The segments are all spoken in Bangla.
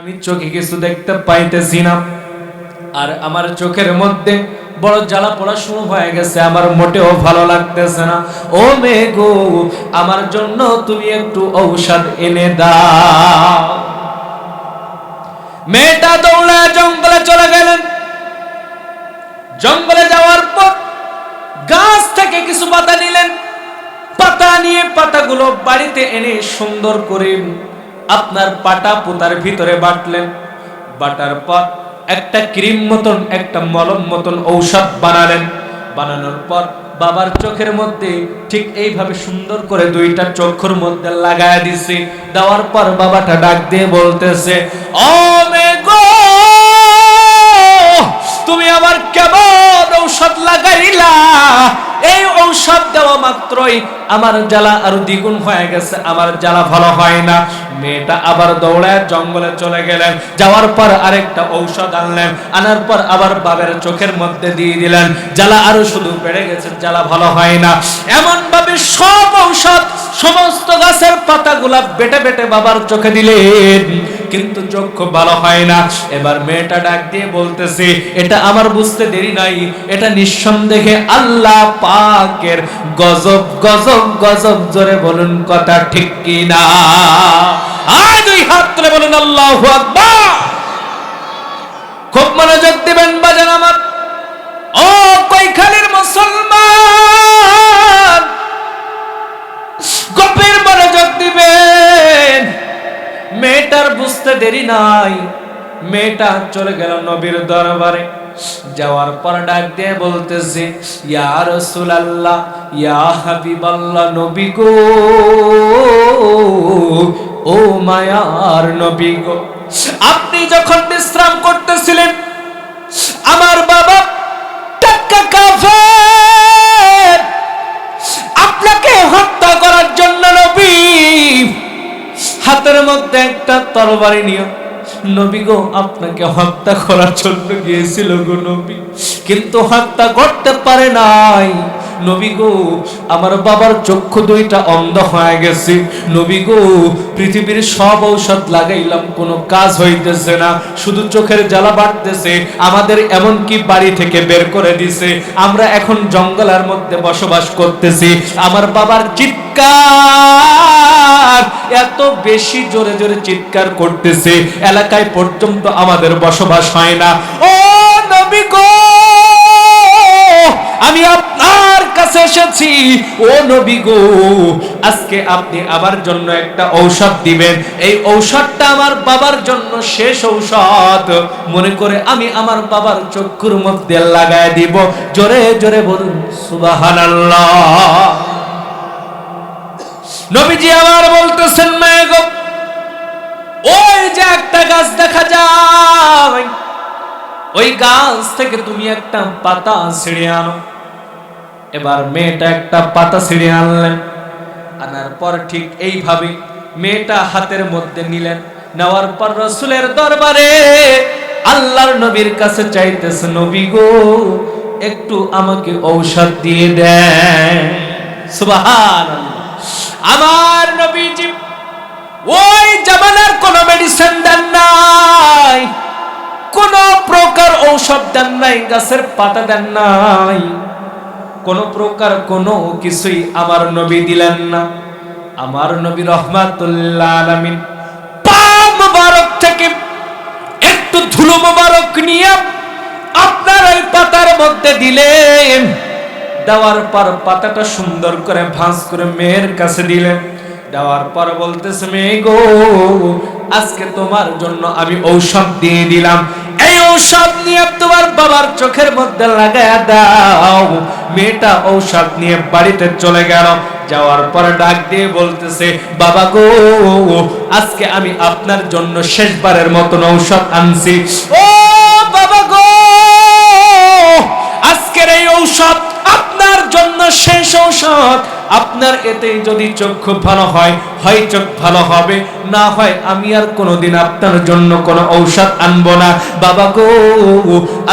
আমি চোখে কিছু দেখতে পাইতেছি না। আর আমার চোখের মধ্যে বড় জ্বালা পড়া শুরু হয়ে গেছে। আমার মোটেও ভালো লাগতেছে না। ও মেঘু আমার জন্য তুমি একটু ঔষধ এনে দাও। মেয়েটা দৌড়ে জঙ্গলে চলে গেলেন। জঙ্গলে যাওয়ার পর গাছ থেকে কিছু পাতা নিলেন। পাতা নিয়ে পাতাগুলো বাড়িতে এনে সুন্দর করে আপনার পাটা পোতার ভিতরে বাটলেন। বাটার পর একটা ক্রিম মতন, একটা মলম মতন ঔষধ বানালেন। বানানোর পর বাবার চোখের মধ্যে ঠিক এইভাবে সুন্দর করে দুইটা চক্ষুর মধ্যে লাগায় দিছি। দেওয়ার পর বাবাটা ডাক দিয়ে বলতেছে, ও মেঘো তুমি আবার কেমন ঔষধ লাগাইলা? এই ঔষধ দেওয়া মাত্রই আমার জ্বালা আরও দ্বিগুণ হয়ে গেছে, আমার জ্বালা ভালো হয় না। মেয়েটা আবার দৌড়ায় জঙ্গলে চলে গেলেন। যাওয়ার পর আরেকটা ঔষধ আনলেন। আনার পর আবার বাবের চোখের মধ্যে দিয়ে দিলেন। জ্বালা আরও শুধু বেড়ে গেছে, জ্বালা ভালো হয় না। এমন ভাবে সব ঔষধ, সমস্ত গাছের পাতাগুলা বেটে বেটে বাবার চোখে দিলেন। কিন্তু চক্ষু ভালো হয় না। এবার মেয়েটা ডাক দিয়ে বলতেছে, এটা আমার বুঝতে দেরি নাই। এটা নিঃসন্দেহে আল্লাহ পাকের গজব গজব গজব জোরে বলুন কথা ঠিক কি না আর হাত তুলে আল্লাহু খুব মনোযোগ দিবেন বাজান আমার। ও মুসলমান মনোযোগ দিবেন। মেয়েটার বুঝতে দেরি নাই। মেয়েটা চলে গেল নবীর দরবারে। যাওয়ার পর ডাক দিয়ে বলতেছে, ইয়া রাসূলুল্লাহ, ইয়া হাবিবাল্লাহ, নবী গো। মায়ার নবী গো। আপনি যখন বিশ্রাম করতেছিলেন, আমার বাবা টাক্কা কাফের আপনাকে হত্যা করার জন্য নবী, হাতের মধ্যে একটা তরবারি নিয়ে, নবী গো, আপনাকে হত্যা করার জন্য গিয়েছিল গো নবী। কিন্তু হত্যা করতে পারে নাই। নবী গো, আমার বাবার চক্ষু দুইটা অন্ধ হয়ে গেছে। নবী গো, পৃথিবীর সব ঔষধ লাগাইলাম, কোনো কাজ হইতেছে না। শুধু চোখের জ্বালা বাড়তেছে, আমাদের এমন কি বাড়ি থেকে বের করে দিছে। আমরা এখন জঙ্গলের মধ্যে বসবাস করতেছি। আমার বাবার চিৎকার এত বেশি জোরে জোরে চিৎকার করতেছে। এলাকায় পর্যন্ত আমাদের বসবাস হয় না। ও নবী গো! আমি আপনার কাছে এসেছি। ও নবী গো, আজকে আপনি আমার জন্য একটা ঔষধ দিবেন। এই ঔষধটা আমার বাবার জন্য শেষ ঔষধ। মনে করে আমি আমার বাবার চক্ষুর মধ্যে লাগায় দিব। জোরে জোরে বলুন, সুবহানাল্লাহ। নবীজি আবার বলতেছেন মায়ে গো, ওই যে একটা গাছ দেখা যায়। ওই গাছ থেকে তুমি একটা পাতা ছিঁড়ে আনো। এবার মেয়েটা একটা পাতা ছিঁড়ে আনলেন। আনার পর ঠিক এইভাবে মেয়েটা হাতের মধ্যে নিলেন। নেওয়ার পর রসুলের দরবারে আল্লাহর নবীর কাছে চাইতেছে, নবী গো, একটু আমাকে ঔষধ দিয়ে দেন। সুবহানাল্লাহ। আমার নবীজি ওই জামানার কোন মেডিসিন দেন নাই, কোন প্রকার ঔষধ দেন নাই, গাছের পাতা দেন নাই। কোন প্রকার কোন কিছুই আমার নবী দিলেন না। আমার নবী রহমাতুল্লাহ আলামিন থেকে একটু ধুলো মোবারক নিয়ে আপনার ওই পাতার মধ্যে দিলেন। দেওয়ার পর পাতাটা সুন্দর করে ভাঁজ করে মেয়ের কাছে দিলেন। দেওয়ার পর বলতেছে, মেয়ে গো, আজকে তোমার জন্য আমি ঔষধ দিয়ে দিলাম। এই ঔষধ নিয়ে তোমার বাবার চোখের মধ্যে লাগায় দাও। মেয়েটা ঔষধ নিয়ে বাড়িতে চলে গেল। যাওয়ার পর ডাক দিয়ে বলতেছে, বাবা গো, আজকে আমি আপনার জন্য শেষবারের মতন ঔষধ আনছি। ও বাবা গো, আজকের এই ঔষধ আপনার জন্য শেষ ঔষধ। আপনার এতে যদি চক্ষু ভালো হয় হয় চোখ ভালো হবে। না হয় আমি আর কোনোদিন আপনার জন্য কোনো ঔষধ আনব না। বাবা গো,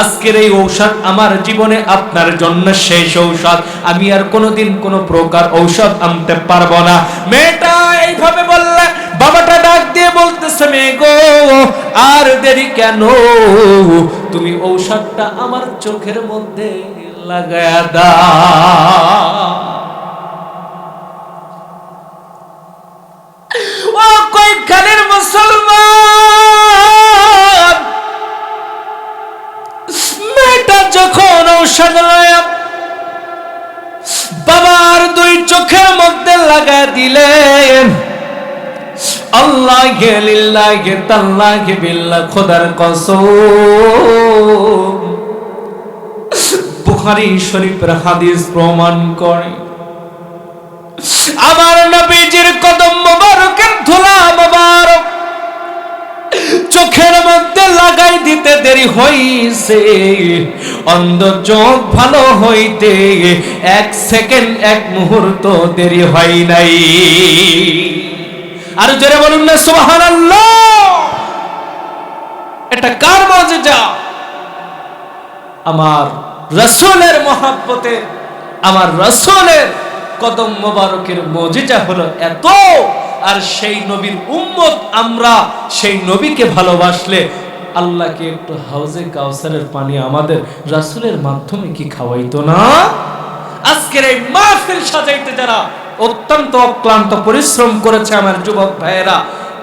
আজকের এই ঔষধ আমার জীবনে আপনার জন্য শেষ ঔষধ। আমি আর কোনোদিন কোনো প্রকার ঔষধ আনতে পারব না। মেয়েটা এইভাবে বললে, বাবাটা ডাক দিয়ে দিয়ে বলতেছে মেয়ে গো, আর দেরি কেন? তুমি ঔষধটা আমার চোখের মধ্যে লাগায়া দা গে লিল্লাহ গে তাল্লাহ গে বিল্লাহ খোদার কসম। বুখারী শরীফের হাদিস প্রমাণ করে। আমার নবীজির কদম মোবারকের ধুলা মোবারক চোখের মধ্যে লাগাই দিতে দেরি হইছে। অন্ধ চোখ ভালো হইতে এক সেকেন্ড, এক মুহূর্ত দেরি হয় নাই। আর জোরে বলুন না, সুবহানাল্লাহ। এটা কার মজা আমার রসুলের মহাব্বতে, আমার রসুলের কদম মোবারকের মজিজা হলো এত। আর সেই নবীর উম্মত, আমরা সেই নবীকে ভালোবাসলে আল্লাহকে একটু হাউজে কাউসারের পানি আমাদের রাসূলের মাধ্যমে কি খাওয়াইতো না? আজকের এই মাহফিল সাজাইতে যারা অত্যন্ত অক্লান্ত পরিশ্রম করেছে আমার যুবক ভাইয়েরা।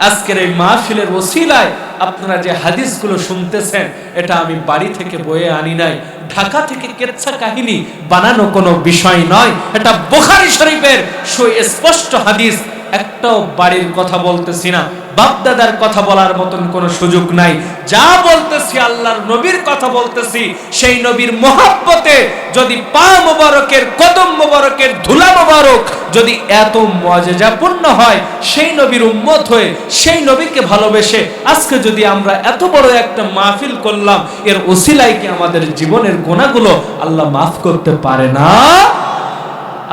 আজকের এই মাহফিলের ওসিলায় আপনারা যে হাদিসগুলো শুনতেছেন, এটা আমি বাড়ি থেকে বয়ে আনি নাই। ঢাকা থেকে কেচ্ছা কাহিনী বানানো কোনো বিষয় নয়। এটা বোখারি শরীফের সুস্পষ্ট হাদিস। একটাও বাড়ির কথা বলতেছি না। বাপদাদার কথা বলার মতন কোনো সুযোগ নাই। যা বলতেছি আল্লাহর নবীর কথা বলতেছি, সেই নবীর মহাব্বতে যদি পা মোবারকের, কদম মোবারকের, ধুলা মোবারক যদি এত মজাপূর্ণ হয়, সেই নবীর উম্মত হয়ে, সেই নবীকে ভালোবেসে আজকে যদি আমরা এত বড় একটা মাহফিল করলাম, এর ওসিলাই কি আমাদের জীবনের গোনাগুলো আল্লাহ মাফ করতে পারে না?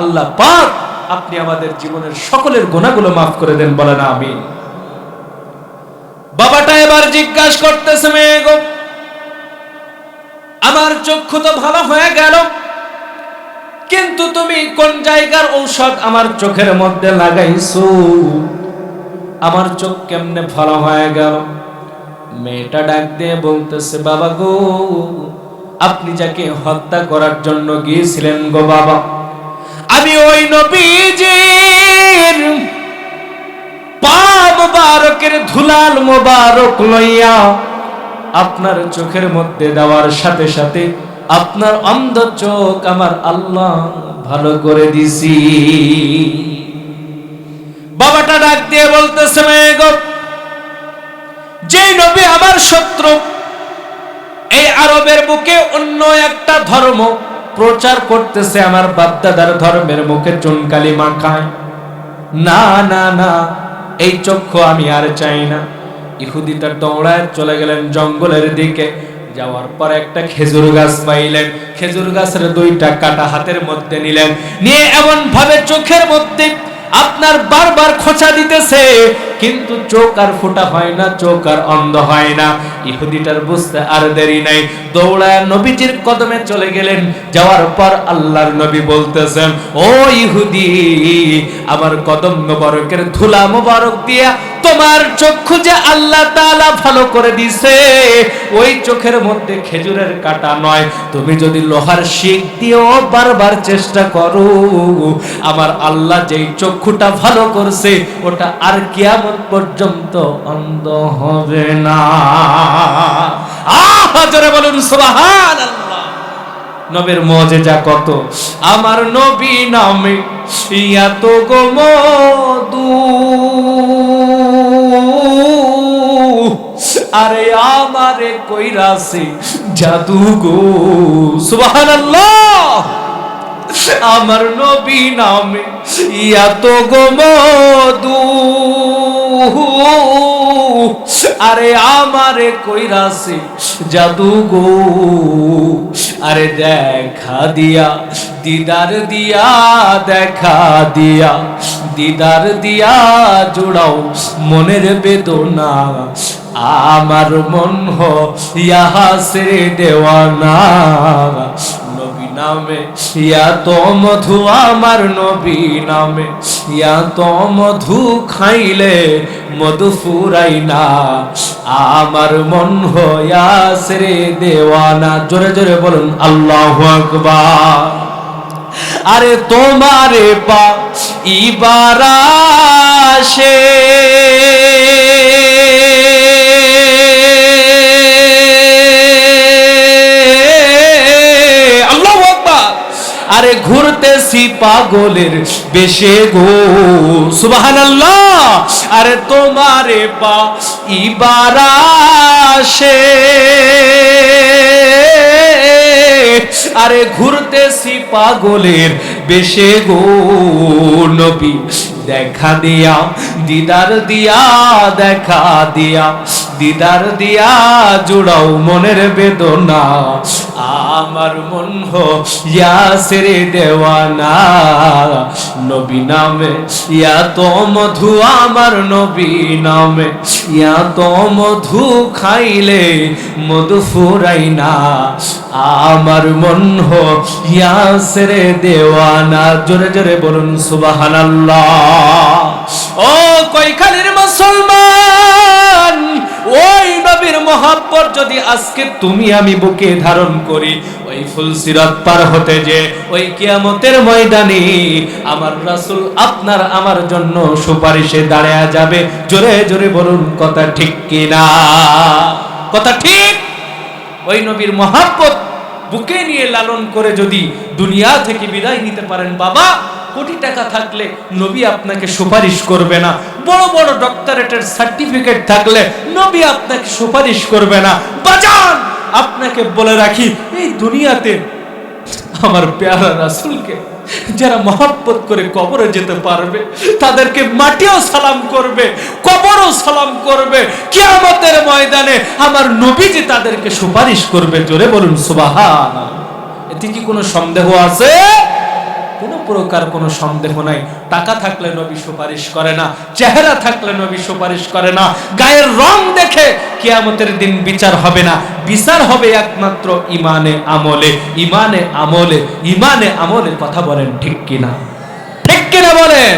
আল্লাহ পাক আপনি আমাদের জীবনের সকলের গোনাগুলো মাফ করে দেন, বলেন আমি বাবাটা এবার জিজ্ঞাসা করতেছে মেয়ে গো, আমার চক্ষু তো ভালো হয়ে গেল, কিন্তু তুমি কোন জায়গার ঔষধ আমার চোখের মধ্যে লাগাইছো? আমার চোখ কেমনে ভালো হয়ে গেল? মেয়েটা ডাক দিয়ে বলতেছে, বাবা গো, আপনি যাকে হত্যা করার জন্য গিয়েছিলেন গো বাবা আমি ওই নবীজির পা মোবারকের ধুলাল মোবারক লইয়া আপনার চোখের মধ্যে দেওয়ার সাথে সাথে আপনার অন্ধ চোখ আমার আল্লাহ ভালো করে দিছি। বাবাটা ডাক দিয়ে বলতেছে যে নবী আমার শত্রু, এই আরবের বুকে অন্য একটা ধর্ম প্রচার করতেছে আমার বাপদাদার ধর্মের মুখে চুনকালি মাখায়। না না না, এই চক্ষু আমি আর চাই না। ইহুদি তার দৌড়ায় চলে গেলেন জঙ্গলের দিকে। যাওয়ার পর একটা খেজুর গাছ পাইলেন। খেজুর গাছের দুইটা কাটা হাতের মধ্যে নিলেন। নিয়ে এমন ভাবে চোখের মধ্যে আপনার বারবার খোঁচা দিতেছে, কিন্তু চোখ আর ফোটা হয় না, চোখ আর অন্ধ হয় না। ইহুদিটার বুঝতে আর দেরি নাই। দৌড়ায় নবীজির কদমে চলে গেলেন। যাওয়ার পর আল্লাহর নবী বলতেছেন, ও ইহুদি, আমার কদম মোবারকের ধুলা মোবারক দিয়া তোমার চক্ষু যে আল্লাহ তাআলা ভালো করে দিছে, ওই চোখের মধ্যে খেজুরের কাটা নয়। তুমি যদি লোহার শিক দিয়েও বারবার চেষ্টা করো, আমার আল্লাহ যেই চক্ষুটা ভালো করছে, ওটা আর কিয়ামত পর্যন্ত অন্ধ হবে না। আহ বলুন, সুবহানাল্লাহ। নবের মজেজা কত? আমার নবী নামে এত গো মধু আরে আমারে কইরাছে জাদু গো। সুবহানাল্লাহ। আমার নবী নামে এত গো মধু। আরে আমারে কইরাছে জাদু গো। আরে দেখা দিয়া, দিদার দিয়া, দেখা দিয়া। দিদার দিয়া জোড়াও মনের বেদনা। আমার মন হ ইহা সে দেওয়ানা। নবী নামে, ইয়া তো মধু আমার নবী নামে। ইয়া তো মধু খাইলে মধু ফুরাই না আমার মন হয়াসরে দেওয়ানা। জোরে জোরে বলুন, আল্লাহ আকবার। আরে তোমারে পা ইবারাশে আরে ঘুরতেছি পাগলের বেশে গো। সুবহানাল্লাহ। আরে তোমারে পা ইবারাশে আরে ঘুরতেছি পাগলের বেশে গো নবী। দেখা দিয়া দিদার দিয়া দেখা দিয়া। দিদার দিয়া জুড়াও মনের বেদনা। আমার মন ইয়াসেরে দেওয়ানা। নবী নামে, ইয়া তো মধু আমার নবী নামে। ইয়া তো মধু খাইলে মধু ফুরাই না। আমার মন ইয়াসেরে দেওয়ানা। জোরে জোরে বলুন, সুবহানাল্লাহ। ও কইখালির মুসলমান ওই নবীর মহাব্বত যদি আজকে তুমি আমি বুকে ধারণ করি, ওই ফুলসিরাত পার হতে যে, ওই কিয়ামতের ময়দানে আমার রাসূল আপনার আমার জন্য সুপারিশে দাঁড়ায়া যাবে। জোরে জোরে বলুন, কথা ঠিক কিনা? কথা ঠিক? ওই নবীর মহাব্বত বুকে নিয়ে লালন করে যদি দুনিয়া থেকে বিদায় নিতে পারেন বাবা কোটি টাকা থাকলে নবী আপনাকে সুপারিশ করবে না। বড় বড় ডক্টরেটের সার্টিফিকেট থাকলে নবী আপনাকে সুপারিশ করবে না। বাজান, আপনাকে বলে রাখি, এই দুনিয়াতে আমার পেয়ারা রাসুলকে যারা মহব্বত করে কবরে যেতে পারবে, তাদেরকে মাটিও সালাম করবে, কবরও সালাম করবে। কিয়ামতের ময়দানে আমার নবীজি তাদেরকে সুপারিশ করবে। জোরে বলুন সুবাহান এতে কি কোনো সন্দেহ আছে? কোনো প্রকার কোনো সন্দেহ নাই। টাকা থাকলে নবী সুপারিশ করে না, চেহারা থাকলে নবী সুপারিশ করে না। গায়ের রং দেখে কেয়ামতের দিন বিচার হবে না। বিচার হবে একমাত্র ইমানে আমলে। ইমানে আমলে ইমানে আমলে কথা বলেন ঠিক কিনা? ঠিক কিনা বলেন?